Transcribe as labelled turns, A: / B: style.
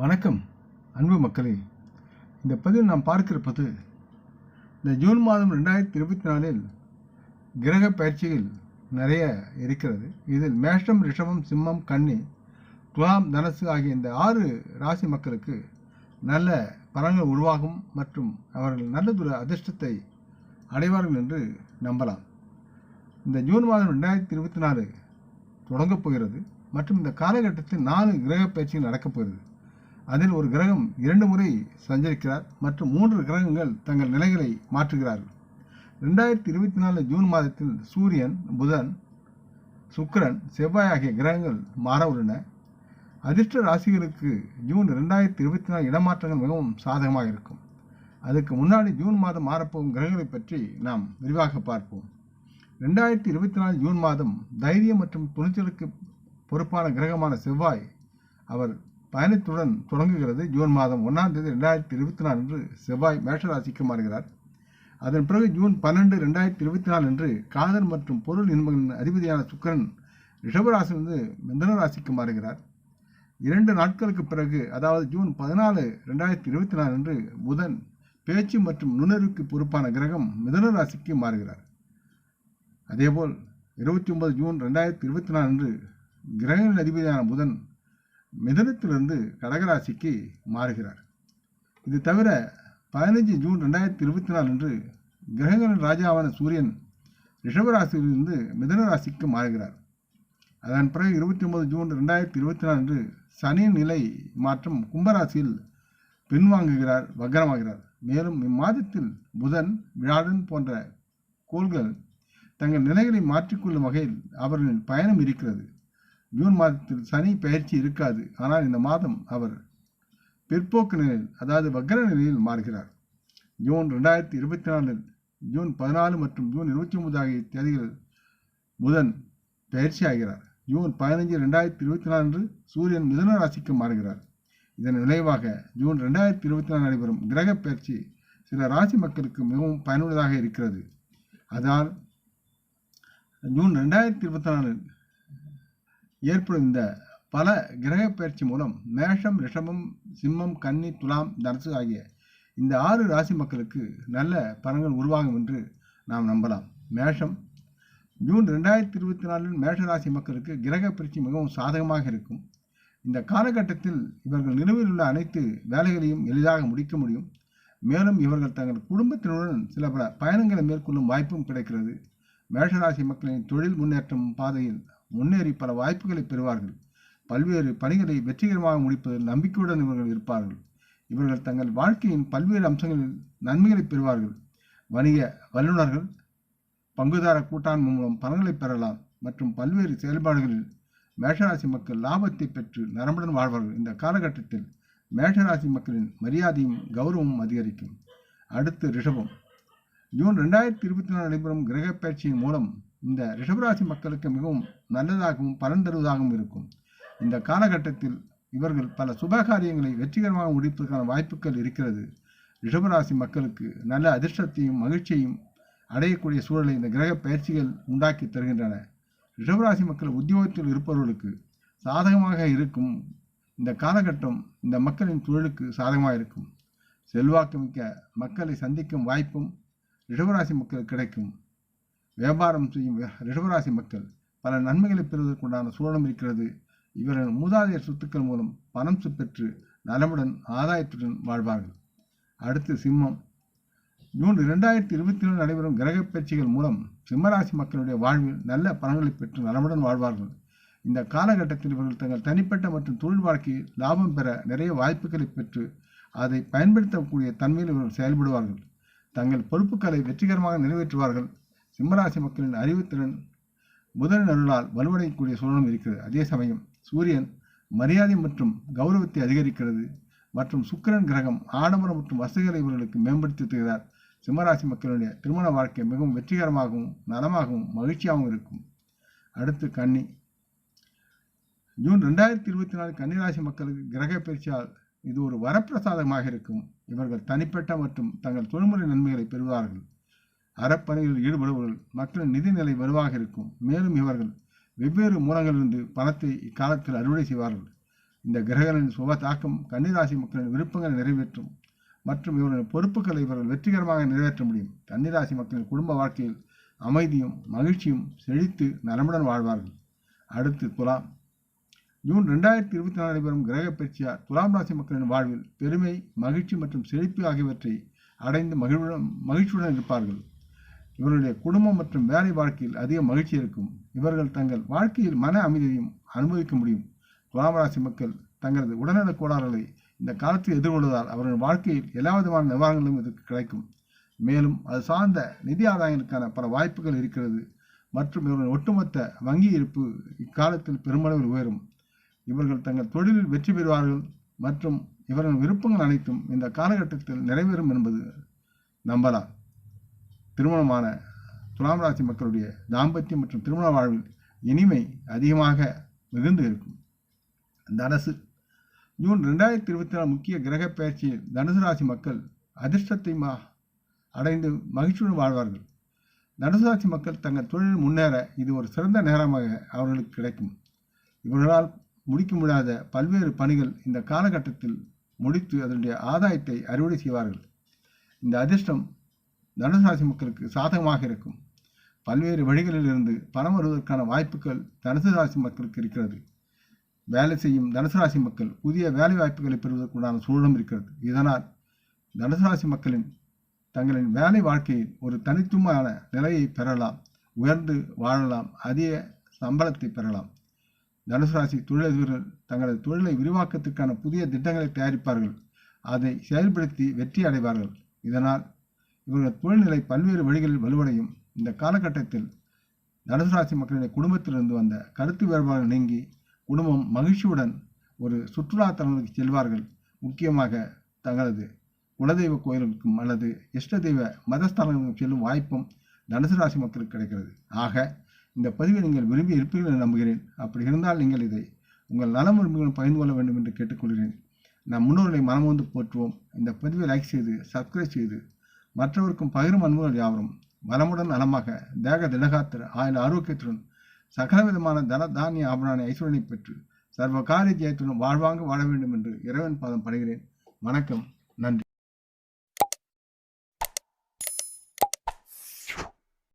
A: வணக்கம் அன்பு மக்களே. இந்த பதிவில் நாம் பார்க்கிருப்பது இந்த ஜூன் மாதம் ரெண்டாயிரத்தி இருபத்தி நாலில் கிரக பயிற்சிகள் நிறைய இருக்கிறது. இதில் மேஷம் ரிஷபம் சிம்மம் கன்னி துலாம் தனசு ஆகிய இந்த ஆறு ராசி மக்களுக்கு நல்ல பலன்கள் உருவாகும் மற்றும் அவர்கள் நல்லதொரு அதிர்ஷ்டத்தை அடைவார்கள் என்று நம்பலாம். இந்த ஜூன் மாதம் ரெண்டாயிரத்தி இருபத்தி நாலு தொடங்கப் போகிறது. மற்றும் இந்த காலகட்டத்தில் நாலு கிரக பயிற்சிகள் நடக்கப் போகிறது. அதில் ஒரு கிரகம் இரண்டு முறை சஞ்சரிக்கிறார் மற்றும் மூன்று கிரகங்கள் தங்கள் நிலைகளை மாற்றுகிறார்கள். ரெண்டாயிரத்தி இருபத்தி நாலு ஜூன் மாதத்தில் சூரியன் புதன் சுக்கிரன் செவ்வாய் ஆகிய கிரகங்கள் மாற உள்ளன. அதிர்ஷ்ட ராசிகளுக்கு ஜூன் ரெண்டாயிரத்தி இருபத்தி நாலு இடமாற்றங்கள் மிகவும் சாதகமாக இருக்கும். அதுக்கு முன்னாடி ஜூன் மாதம் மாறப்போகும் கிரகங்களை பற்றி நாம் விரிவாக பார்ப்போம். ரெண்டாயிரத்தி இருபத்தி நாலு ஜூன் மாதம் தைரியம் மற்றும் துணிச்சலுக்கு பொறுப்பான கிரகமான செவ்வாய் அவர் பயணத்துடன் தொடங்குகிறது. ஜூன் மாதம் ஒன்றாம் தேதி ரெண்டாயிரத்தி இருபத்தி நாலு அன்று செவ்வாய் மேஷராசிக்கு மாறுகிறார். அதன் பிறகு ஜூன் பன்னெண்டு ரெண்டாயிரத்தி இருபத்தி நாலு அன்று காதல் மற்றும் பொருள் இன்பங்களின் அதிபதியான சுக்கரன் ரிஷபராசிலிருந்து மிதன ராசிக்கு மாறுகிறார். இரண்டு நாட்களுக்கு பிறகு அதாவது ஜூன் பதினாலு ரெண்டாயிரத்தி இருபத்தி நாலு அன்று புதன் பேச்சு மற்றும் நுண்ணறிவுக்கு பொறுப்பான கிரகம் மிதன ராசிக்கு மாறுகிறார். அதேபோல் இருபத்தி ஒன்பது ஜூன் ரெண்டாயிரத்தி இருபத்தி நாலு அன்று கிரகங்களின் அதிபதியான புதன் மிதனத்திலிருந்து கடகராசிக்கு மாறுகிறார். இது தவிர பதினைஞ்சு ஜூன் ரெண்டாயிரத்தி இருபத்தி நாலு அன்று கிரகங்களின் ராஜாவான சூரியன் ரிஷபராசியிலிருந்து மிதன ராசிக்கு மாறுகிறார். அதன் பிறகு இருபத்தி ஒன்பது ஜூன் ரெண்டாயிரத்தி இருபத்தி நாலு அன்று சனியின் நிலை மாற்றம் கும்பராசியில் பின்வாங்குகிறார் வக்கரமாகிறார். மேலும் இம்மாதத்தில் புதன் விழாடன் போன்ற கோள்கள் தங்கள் நிலைகளை மாற்றிக்கொள்ளும் வகையில் அவர்களின் பயணம் இருக்கிறது. ஜூன் மாதத்தில் சனி பயிற்சி இருக்காது. ஆனால் இந்த மாதம் அவர் பிற்போக்கு நிலையில் அதாவது வக்ர நிலையில் மாறுகிறார். ஜூன் ரெண்டாயிரத்தி இருபத்தி நாலில் ஜூன் பதினாலு மற்றும் ஜூன் இருபத்தி ஒன்பது ஆகிய தேதிகளில் புதன் பயிற்சி ஆகிறார். ஜூன் பதினஞ்சு ரெண்டாயிரத்தி இருபத்தி நாலு அன்று சூரியன் மிதுன ராசிக்கு மாறுகிறார். இதன் விளைவாக ஜூன் ரெண்டாயிரத்தி இருபத்தி நாலு நடைபெறும் கிரக பயிற்சி சில ராசி மக்களுக்கு மிகவும் பயனுள்ளதாக இருக்கிறது. அதனால் ஜூன் ரெண்டாயிரத்தி இருபத்தி நாலில் ஏற்படும் இந்த பல கிரக பயிற்சி மூலம் மேஷம் ரிஷமம் சிம்மம் கன்னி துலாம் தனுசு ஆகிய இந்த ஆறு ராசி மக்களுக்கு நல்ல பலன்கள் உருவாகும் என்று நாம் நம்பலாம். மேஷம். ஜூன் ரெண்டாயிரத்தி இருபத்தி நாலில் மேஷ ராசி மக்களுக்கு கிரக பயிற்சி மிகவும் சாதகமாக இருக்கும். இந்த காலகட்டத்தில் இவர்கள் நிலுவையில் உள்ள அனைத்து வேலைகளையும் எளிதாக முடிக்க முடியும். மேலும் இவர்கள் தங்கள் குடும்பத்தினருடன் சில பல பயணங்களை மேற்கொள்ளும் வாய்ப்பும் கிடைக்கிறது. மேஷராசி மக்களின் தொழில் முன்னேற்றம் பாதையில் முன்னேறி பல வாய்ப்புகளை பெறுவார்கள். பல்வேறு பணிகளை வெற்றிகரமாக முடிப்பதில் நம்பிக்கையுடன் இவர்கள் இருப்பார்கள். இவர்கள் தங்கள் வாழ்க்கையின் பல்வேறு அம்சங்களில் நன்மைகளை பெறுவார்கள். வணிக வல்லுநர்கள் பங்குதார கூட்டாண்மை மூலம் பலன்களை பெறலாம் மற்றும் பல்வேறு செயல்பாடுகளில் மேஷராசி மக்கள் லாபத்தை பெற்று நரம்புடன் வாழ்வார்கள். இந்த காலகட்டத்தில் மேஷராசி மக்களின் மரியாதையும் கௌரவமும் அதிகரிக்கும். அடுத்து ரிஷபம். ஜூன் ரெண்டாயிரத்தி இருபத்தி நாலு நடைபெறும் கிரக பயிற்சியின் மூலம் இந்த ரிஷபராசி மக்களுக்கு மிகவும் நல்லதாகவும் பலன் தருவதாகவும் இருக்கும். இந்த காலகட்டத்தில் இவர்கள் பல சுப காரியங்களை வெற்றிகரமாக முடிப்பதற்கான வாய்ப்புகள் இருக்கிறது. ரிஷபராசி மக்களுக்கு நல்ல அதிர்ஷ்டத்தையும் மகிழ்ச்சியையும் அடையக்கூடிய சூழலை இந்த கிரக பயிற்சிகள் உண்டாக்கி தருகின்றன. ரிஷபராசி மக்கள் உத்தியோகத்தில் இருப்பவர்களுக்கு சாதகமாக இருக்கும் இந்த காலகட்டம் இந்த மக்களின் தொழிலுக்கு சாதகமாக இருக்கும். செல்வாக்கு மிக்க மக்களை சந்திக்கும் வாய்ப்பும் ரிஷபராசி மக்களுக்கு கிடைக்கும். வியாபாரம் செய்யும் ரிஷபராசி மக்கள் பல நன்மைகளை பெறுவதற்குண்டான சூழலும் இருக்கிறது. இவர்கள் மூதாதையர் சொத்துக்கள் மூலம் பணம் பெற்று நலமுடன் ஆதாயத்துடன் வாழ்வார்கள். அடுத்து சிம்மம். ஜூன் இரண்டாயிரத்தி இருபத்தி நாலு நடைபெறும் கிரக பயிற்சிகள் மூலம் சிம்மராசி மக்களுடைய வாழ்வில் நல்ல பலன்களை பெற்று நலமுடன் வாழ்வார்கள். இந்த காலகட்டத்தில் இவர்கள் தங்கள் தனிப்பட்ட மற்றும் தொழில் வாழ்க்கையில் லாபம் பெற நிறைய வாய்ப்புகளை பெற்று அதை பயன்படுத்தக்கூடிய தன்மையில் இவர்கள் செயல்படுவார்கள். தங்கள் பொறுப்புகளை வெற்றிகரமாக நிறைவேற்றுவார்கள். சிம்மராசி மக்களின் அறிவுத்திறன் புதன் அருளால் வலுவடையக்கூடிய சூழலும் இருக்கிறது. அதே சமயம் சூரியன் மரியாதை மற்றும் கௌரவத்தை அதிகரிக்கிறது மற்றும் சுக்கிரன் கிரகம் ஆடம்பரம் மற்றும் வசதிகளை இவர்களுக்கு மேம்படுத்தி தருகிறார். சிம்மராசி மக்களுடைய திருமண வாழ்க்கை மிகவும் வெற்றிகரமாகவும் நலமாகவும் மகிழ்ச்சியாகவும் இருக்கும். அடுத்து கன்னி. ஜூன் ரெண்டாயிரத்தி இருபத்தி நாலு கன்னிராசி மக்களுக்கு கிரக பயிற்சியால் இது ஒரு வரப்பிரசாதமாக இருக்கும். இவர்கள் தனிப்பட்ட மற்றும் தங்கள் தொழில்முறை நன்மைகளை பெறுவார்கள். அறப்பணிகளில் ஈடுபடுபவர்கள் மக்களின் நிதிநிலை வலுவாக இருக்கும். மேலும் இவர்கள் வெவ்வேறு மூலங்களிலிருந்து பணத்தை இக்காலத்தில் அறுவடை செய்வார்கள். இந்த கிரகங்களின் சுப தாக்கம் கன்னிராசி மக்களின் விருப்பங்களை நிறைவேற்றும் மற்றும் இவர்களின் பொறுப்புகளை இவர்கள் வெற்றிகரமாக நிறைவேற்ற முடியும். கன்னிராசி மக்களின் குடும்ப வாழ்க்கையில் அமைதியும் மகிழ்ச்சியும் செழித்து நலமுடன் வாழ்வார்கள். அடுத்து துலாம். ஜூன் ரெண்டாயிரத்தி இருபத்தி நாலு நடைபெறும் கிரக பயிற்சியார் துலாம் ராசி மக்களின் வாழ்வில் பெருமை மகிழ்ச்சி மற்றும் செழிப்பு ஆகியவற்றை அடைந்து மகிழ்வுடன் மகிழ்ச்சியுடன் இருப்பார்கள். இவருடைய குடும்பம் மற்றும் வேலை வாழ்க்கையில் அதிக மகிழ்ச்சி இருக்கும். இவர்கள் தங்கள் வாழ்க்கையில் மன அமைதியையும் அனுபவிக்க முடியும். துலாம் ராசி மக்கள் தங்களது உடல்நல கோளாறுகளை இந்த காலத்தில் எதிர்கொள்வதால் அவர்கள் வாழ்க்கையில் எல்லா விதமான நிவாரணங்களும் இதற்கு கிடைக்கும். மேலும் அது சார்ந்த நிதி ஆதாயங்களுக்கான பல வாய்ப்புகள் இருக்கிறது. மற்றும் இவர்கள் ஒட்டுமொத்த வங்கி இருப்பு இக்காலத்தில் பெருமளவில் உயரும். இவர்கள் தங்கள் தொழிலில் வெற்றி பெறுவார்கள் மற்றும் இவர்கள் விருப்பங்கள் அனைத்தும் இந்த காலகட்டத்தில் நிறைவேறும் என்பது நம்பலாம். திருமணமான துலாம் ராசி மக்களுடைய தாம்பத்தியம் மற்றும் திருமண வாழ்வில் இனிமை அதிகமாக மிகுந்து இருக்கும். தனுசு ஜூன் ரெண்டாயிரத்தி இருபத்தி நாலு முக்கிய கிரக பயிற்சியில் தனுசு ராசி மக்கள் அதிர்ஷ்டத்தை மா அடைந்து மகிழ்ச்சியுடன் வாழ்வார்கள். தனுசு ராசி மக்கள் தங்கள் தொழிலில் முன்னேற இது ஒரு சிறந்த நேரமாக அவர்களுக்கு கிடைக்கும். இவர்களால் முடிக்க முடியாத பல்வேறு பணிகள் இந்த காலகட்டத்தில் முடித்து அதனுடைய ஆதாயத்தை அறுவடை செய்வார்கள். இந்த அதிர்ஷ்டம் தனுசு மக்களுக்கு சாதகமாக இருக்கும். பல்வேறு வழிகளில் இருந்து பணம் வருவதற்கான வாய்ப்புகள் தனுசு ராசி மக்களுக்கு இருக்கிறது. வேலை செய்யும் தனுசு ராசி மக்கள் புதிய வேலை வாய்ப்புகளை பெறுவதற்குண்டான சூழலும் இருக்கிறது. இதனால் தனுசு ராசி மக்களின் தங்களின் வேலை வாழ்க்கையில் ஒரு தனித்துவமான நிலையை பெறலாம். உயர்ந்து வாழலாம். அதிக சம்பளத்தை பெறலாம். தனுசு ராசி தொழிலதிபர்கள் தங்களது தொழிலை விரிவாக்கத்திற்கான புதிய திட்டங்களை தயாரிப்பார்கள். அதை செயல்படுத்தி வெற்றி அடைவார்கள். இதனால் இவர்கள் தொழில்நிலை பல்வேறு வழிகளில் வலுவடையும். இந்த காலகட்டத்தில் தனுசு ராசி மக்களுடைய குடும்பத்திலிருந்து வந்த கருத்து வேறுபாடுகள் நீங்கி குடும்பம் மகிழ்ச்சியுடன் ஒரு சுற்றுலா தலங்களுக்கு செல்வார்கள். முக்கியமாக தங்களது குலதெய்வ கோயிலுக்கும் அல்லது இஷ்ட தெய்வ மதஸ்தலங்களுக்கும் செல்லும் வாய்ப்பும் தனுசு ராசி மக்களுக்கு கிடைக்கிறது. ஆக இந்த பதிவை நீங்கள் விரும்பி இருப்பீர்கள் என நம்புகிறேன். அப்படி இருந்தால் நீங்கள் இதை உங்கள் நலம் விரும்புகளும் பகிர்ந்து கொள்ள வேண்டும் என்று கேட்டுக்கொள்கிறேன். நம் முன்னோர்களை மனமுந்து போற்றுவோம். இந்த பதிவை லைக் செய்து சப்ஸ்கிரைப் செய்து மற்றவருக்கும் பகிரும் அன்புகள் யாவரும். வளமுடன் நலமாக தேக திடகாத்திர ஆயுள் ஆரோக்கியத்துடன் சகலவிதமான தன தானிய ஆபரண ஐஸ்வரனை பெற்று சர்வ காரிய ஜெயத்துடன் வாழ்வாங்க வாழ வேண்டும் என்று இறைவன் பாதம் படுகிறேன். வணக்கம். நன்றி.